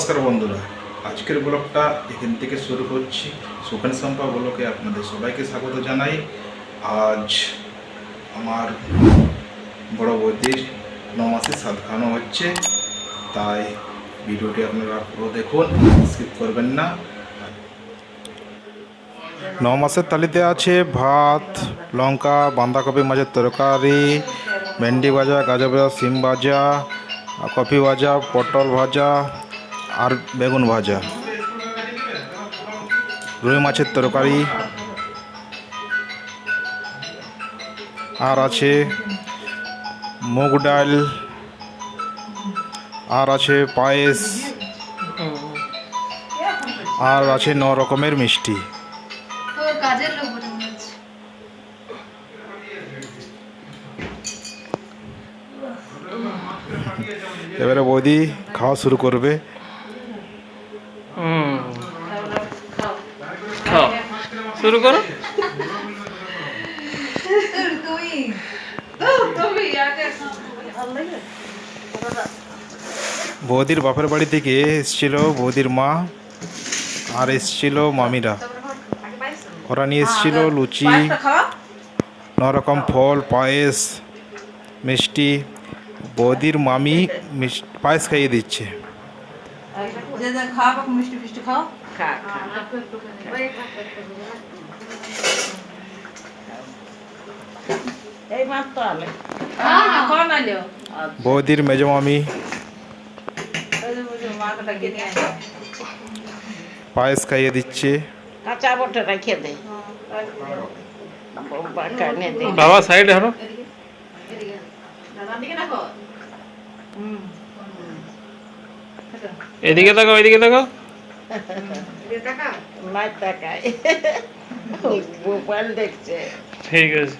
নমস্কার বন্ধুরা। আজকের ব্লগটা এখান থেকে শুরু করছি। সুখান সম্পা ব্লকে আপনাদের সবাইকে স্বাগত জানাই। আজ আমার বড় বৌদির ন মাসে সাত খাওয়ানো হচ্ছে। তাই ভিডিওটি আপনারা পুরো দেখুন স্কিপ করবেন না। ন মাসের তালিতে আছে ভাত, লঙ্কা বাঁধাকপি মাছের তরকারি, ভেন্ডি ভাজা, গাজর ভাজা, সিম ভাজা, কফি ভাজা, পটল ভাজা আর বেগুন ভাজা। রুই মাছের তরকারি। আর আছে মুগ ডাল। আর আছে পায়েস। আর আছে ন রকমের মিষ্টি। এবারে বৌদি খাওয়া শুরু করবে হুম খাও শুরু করো। বৌদির বাপের বাড়ি থেকে এসেছিল বৌদির মা আর এসেছিল মামিরা। ওরা নিয়ে এসেছিল লুচি নরকম ফল পায়েস মিষ্টি। বৌদির মামি পায়েস খাইয়ে দিচ্ছে। মিষ্টি ফিষ্টি খাও। এই মাছ তো আলে হ্যাঁ হ্যাঁ খাও না লিও বৌদির মেজ মামি। ওই যে বুঝো মাকে ডাকিয়ে নিয়ে আসো পায়েস খাইয়ে দিচ্ছে। কাঁচা বটে রেখে দে। বাবা সাইডে হলো এদিকে তাকাও। এদিকে দেখছে। ঠিক আছে।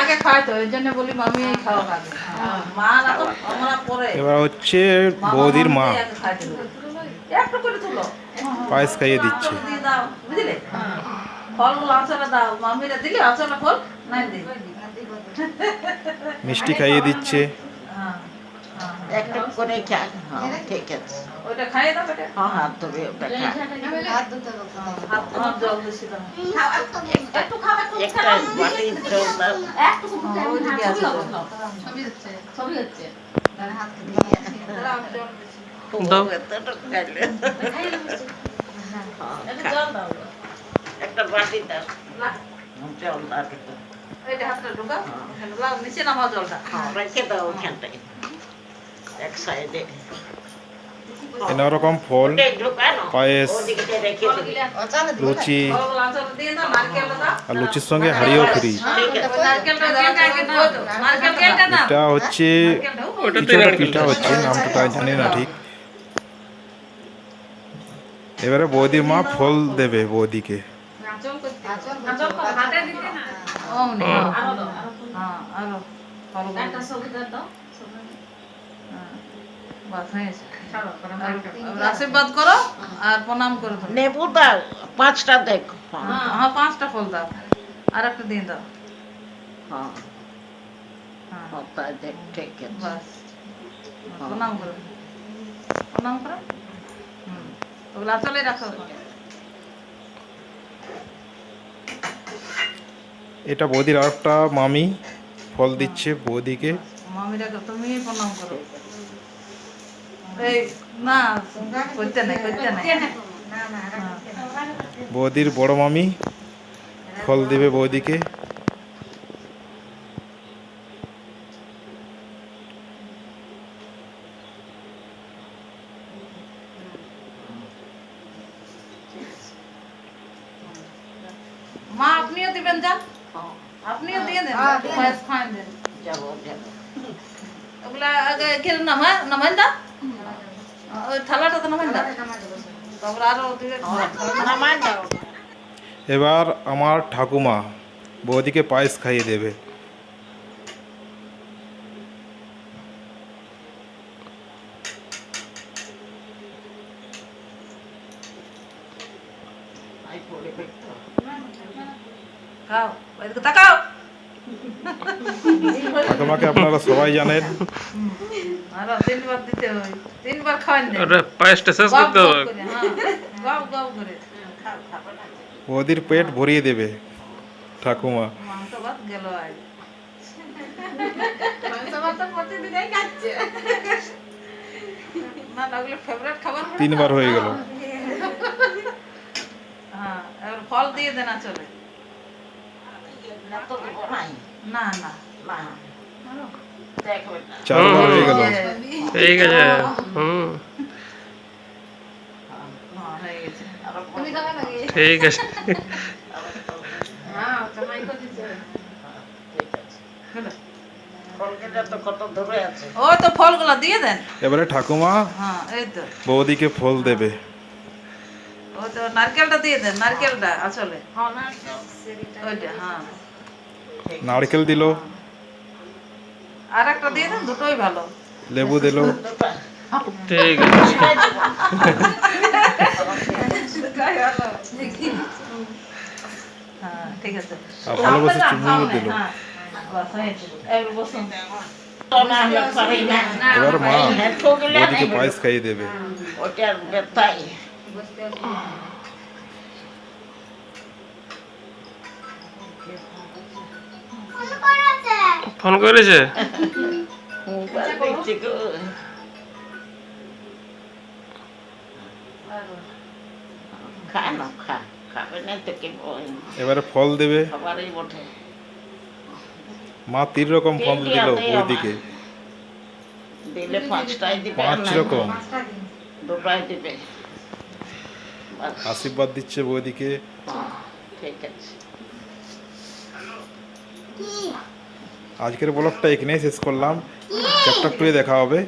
আগে মা না তো আমরা পরে। এবার হচ্ছে বৌদির মা। মামিতেই আগে খাইতে দেবে। একটু করে তুলো। পায়েস খাইয়ে দিচ্ছে। মিষ্টি খাইয়ে দিচ্ছে। হ্যাঁ হ্যাঁ। একটু করে খা হ্যাঁ ঠিক আছে। ওইটা খাইয়ে দাও বেটা হ্যাঁ হাত ধরে ওটা খা। হাত ধুতে হবে হাত তোমার জল বেশি দাও একটা বাটি জল দাও। হ্যাঁ, ওইদিকে আছে। জল। ছবি হচ্ছে ছবি হচ্ছে তার হাত দিয়ে দাও। খাইলে। একটু জল দাও। একটা বাটি দাও। না, জল দাও। হাতটা ঢুকাও। নিচে নামাও জলটা। হ্যাঁ রেখে দাও ওখানটায়। এক সাইডে এন রকম ফল ঢুকানো পায়েস ওদিকে রেখে দেবে লুচি ফলগুলো আঁচলে দিয়ে দাও নারকেলটা দাও আর লুচির সঙ্গে হাড়িও ফ্রি ঠিক আছে নারকেলটা দাও নারকেলটা দাও এটা হচ্ছে নারকেলটা দাও। ওটা কিছু একটা পিঠা হচ্ছে নামটা তাই জানি না ঠিক এবারে বৌদির মা ফল দেবে বৌদিকে আচল করতে আচল আঁচল করো, হাতে দিতে না। আশীর্বাদ করো আর প্রণাম করে নেবু দাও পাঁচটা দেখো। হ্যাঁ হ্যাঁ, পাঁচটা ফল দাও। আর একটা দিয়ে দাও। হ্যাঁ। হ্যাঁ। তাই দেখ ঠিক আছে। প্রণাম করো। প্রণাম করো? হুম। ওগুলো আঁচলে রাখো। এটা বৌদির আর একটা মামি ফল দিচ্ছে বৌদিকে। মামিরাকে তুমি প্রণাম করো। এই না করতে নাই করতে নাই। না না হ্যাঁ। বৌদির বড় মামি ফল দেবে বৌদিকে। মা আপনিও দিবেন যান। হ্যাঁ, আপনিও দিয়ে দেন হ্যাঁ, দিয়ে দেন। পায়েস খান দেন যাব যাব ওগুলা আগে নামা নামাইন দা ওই থালাটা তো নামাইন দা তারপর আরও নামাই দাও এবার আমার ঠাকুমা বৌদিকে পায়েস খাইয়ে দেবে। খাও তাকাও। ঠাকুমাকে আপনারা সবাই জানেন। আরও তিনবার দিতে হয়। হ্যাঁ, ওদের পেট ভরিয়ে দেবে ঠাকুমা। তিনবার হয়ে গেল। হ্যাঁ ফল দিয়ে দেনা চলে না তো না না চারবার হয়ে গেল। ঠিক আছে হুম। ঠিক আছে। ফলগুলো দিয়ে দেন এবারে ঠাকুমা হ্যাঁ এই তো। বৌদিকে ফল দেবে। ওই তো নারকেলটা দিয়ে দেন নারকেলটা আসলে হ্যাঁ ওইটা হ্যাঁ। নারকেল দিল। আর একটা দিয়ে দেন দুটোই ভালো। লেবু দিল। ঠিক আছে। হ্যাঁ ঠিক আছে। ভালোবাসে দিল। হ্যাঁ হয়েছে এবার মা পায়েস খাইয়ে দেবে। ওটার ব্যথাই। ফোন করেছে? এবারে ফল দেবে। মা তিন রকম ফল দিল দিলে পাঁচ রকম। আশীর্বাদ দিচ্ছে বৌদিকে। হ্যাঁ, ঠিক আছে। আজকের ব্লগটা এখানেই শেষ করলাম। চ্যাপ্টার টুয়ে দেখা হবে।